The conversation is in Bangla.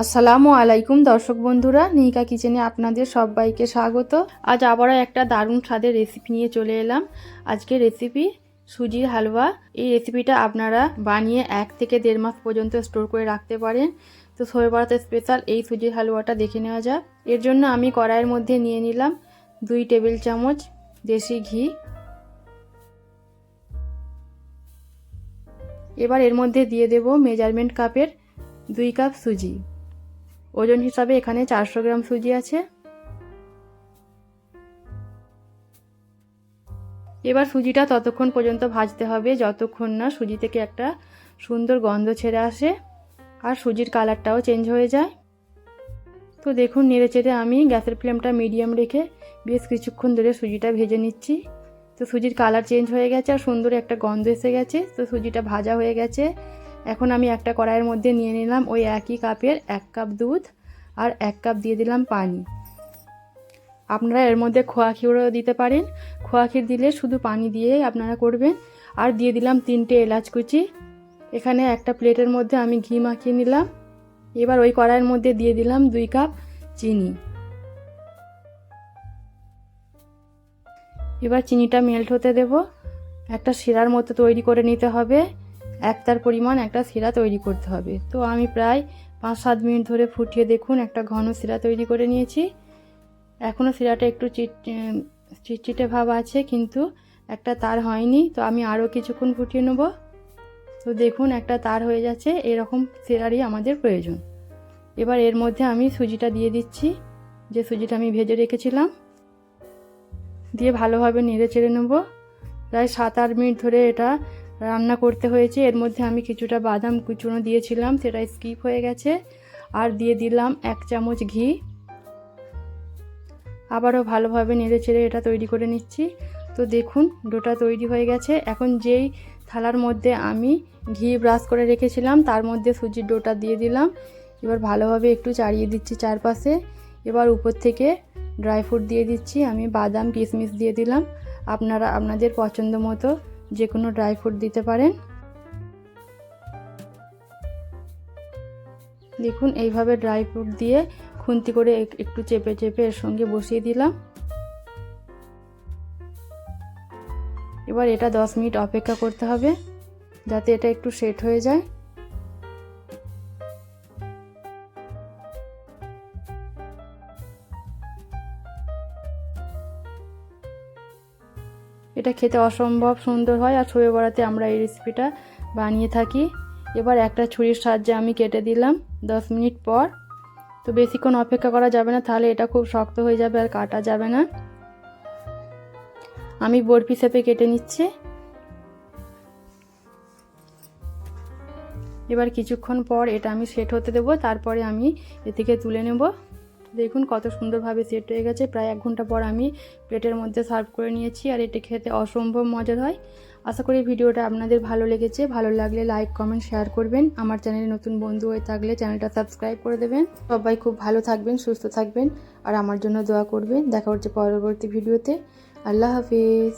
আসসালামু আলাইকুম, দর্শক বন্ধুরা। নিকা কিচেনে আপনাদের সবাইকে স্বাগত। আজ আবারও একটা দারুণ স্বাদের রেসিপি নিয়ে চলে এলাম। আজকে রেসিপি সুজির হালুয়া। এই রেসিপিটা আপনারা বানিয়ে এক থেকে দেড় মাস পর্যন্ত স্টোর করে রাখতে পারেন। তো শোয়ে স্পেশাল এই সুজির হালুয়াটা দেখে নেওয়া যাক। এর জন্য আমি কড়াইয়ের মধ্যে নিয়ে নিলাম দুই টেবিল চামচ দেশি ঘি। এবার এর মধ্যে দিয়ে দেব মেজারমেন্ট কাপের দুই কাপ সুজি। ওজন হিসাবে এখানে চারশো গ্রাম সুজি আছে। এবার সুজিটা ততক্ষণ পর্যন্ত ভাজতে হবে, যতক্ষণ না সুজি থেকে একটা সুন্দর গন্ধ ছেড়ে আসে আর সুজির কালারটাও চেঞ্জ হয়ে যায়। তো দেখুন, নেড়ে চেড়ে আমি গ্যাসের ফ্লেমটা মিডিয়াম রেখে বেশ কিছুক্ষণ ধরে সুজিটা ভেজে নিচ্ছি। তো সুজির কালার চেঞ্জ হয়ে গেছে আর সুন্দর একটা গন্ধ এসে গেছে। তো সুজিটা ভাজা হয়ে গেছে। এখন আমি একটা কড়াইয়ের মধ্যে নিয়ে নিলাম ওই একই কাপের এক কাপ দুধ আর এক কাপ দিয়ে দিলাম পানি। আপনারা এর মধ্যে খোয়া ক্ষীরও দিতে পারেন। খোয়া ক্ষীর দিলে শুধু পানি দিয়ে আপনারা করবেন। আর দিয়ে দিলাম তিনটে এলাচ কুচি। এখানে একটা প্লেটের মধ্যে আমি ঘি মাখিয়ে নিলাম। এবার ওই কড়াইয়ের মধ্যে দিয়ে দিলাম দুই কাপ চিনি। এবার চিনিটা মেল্ট হতে দেব। একটা শিরার মতো তৈরি করে নিতে হবে। একটার পরিমাণ একটা শিরা তৈরি করতে হবে। তো আমি প্রায় পাঁচ সাত মিনিট ধরে ফুটিয়ে দেখুন, একটা ঘন শিরা তৈরি করে নিয়েছি। এখনও শিরাটা একটু চিট, চিটচিটে ভাব আছে, কিন্তু একটা তার হয়নি। তো আমি আরও কিছুক্ষণ ফুটিয়ে নেব। তো দেখুন, একটা তার হয়ে যাচ্ছে, এরকম শিরারই আমাদের প্রয়োজন। এবার এর মধ্যে আমি সুজিটা দিয়ে দিচ্ছি, যে সুজিটা আমি ভেজে রেখেছিলাম। দিয়ে ভালোভাবে নেড়ে চেড়ে নেব। প্রায় সাত আট মিনিট ধরে এটা রান্না করতে হয়েছে। এর মধ্যে আমি কিছুটা বাদাম কুচুনো দিয়েছিলাম সেটা স্কিপ হয়ে গেছে। আর দিয়ে দিলাম এক চামচ ঘি। আবারও ভালোভাবে নেড়ে চেড়ে এটা তৈরি করে নিচ্ছি। তো দেখুন, ডোটা তৈরি হয়ে গেছে। এখন যেই থালার মধ্যে আমি ঘি ব্রাশ করে রেখেছিলাম, তার মধ্যে সুজির ডোটা দিয়ে দিলাম। এবার ভালোভাবে একটু চাড়িয়ে দিচ্ছি চারপাশে। এবার উপর থেকে ড্রাই ফ্রুট দিয়ে দিচ্ছি। আমি বাদাম, কিশমিশ দিয়ে দিলাম। আপনারা, আপনাদের পছন্দ মতো যে কোনো ড্রাই ফ্রুট দিতে পারেন। দেখুন, এইভাবে ড্রাই ফ্রুট দিয়ে খুন্তি করে একটু চেপে চেপে এর সঙ্গে বসিয়ে দিলাম। এবার এটা দশ মিনিট অপেক্ষা করতে হবে, যাতে এটা একটু সেট হয়ে যায়। এটা খেতে অসম্ভব সুন্দর হয় আর ছবি বড়াতে আমরা এই রেসিপিটা বানিয়ে থাকি। এবার একটা ছুরির সাহায্যে আমি কেটে দিলাম দশ মিনিট পর। তো বেশিক্ষণ অপেক্ষা করা যাবে না, তাহলে এটা খুব শক্ত হয়ে যাবে আর কাটা যাবে না। আমি বরফি শেপে কেটে নিচ্ছি। এবার কিছুক্ষণ পর এটা আমি সেট হতে দেবো, তারপরে আমি এ থেকে তুলে নেব। দেখুন কত সুন্দরভাবে সেট হয়ে গেছে। প্রায় এক ঘণ্টা পর আমি প্লেটের মধ্যে সার্ভ করে নিয়েছি আর এটা খেতে অসম্ভব মজার হয়। আশা করি ভিডিওটা আপনাদের ভালো লেগেছে। ভালো লাগলে লাইক কমেন্ট শেয়ার করবেন। আমার চ্যানেলে নতুন বন্ধু হয়ে থাকলে চ্যানেলটা সাবস্ক্রাইব করে দেবেন। সবাই খুব ভালো থাকবেন, সুস্থ থাকবেন আর আমার জন্য দোয়া করবেন। দেখা হচ্ছে পরবর্তী ভিডিওতে। আল্লাহ হাফিজ।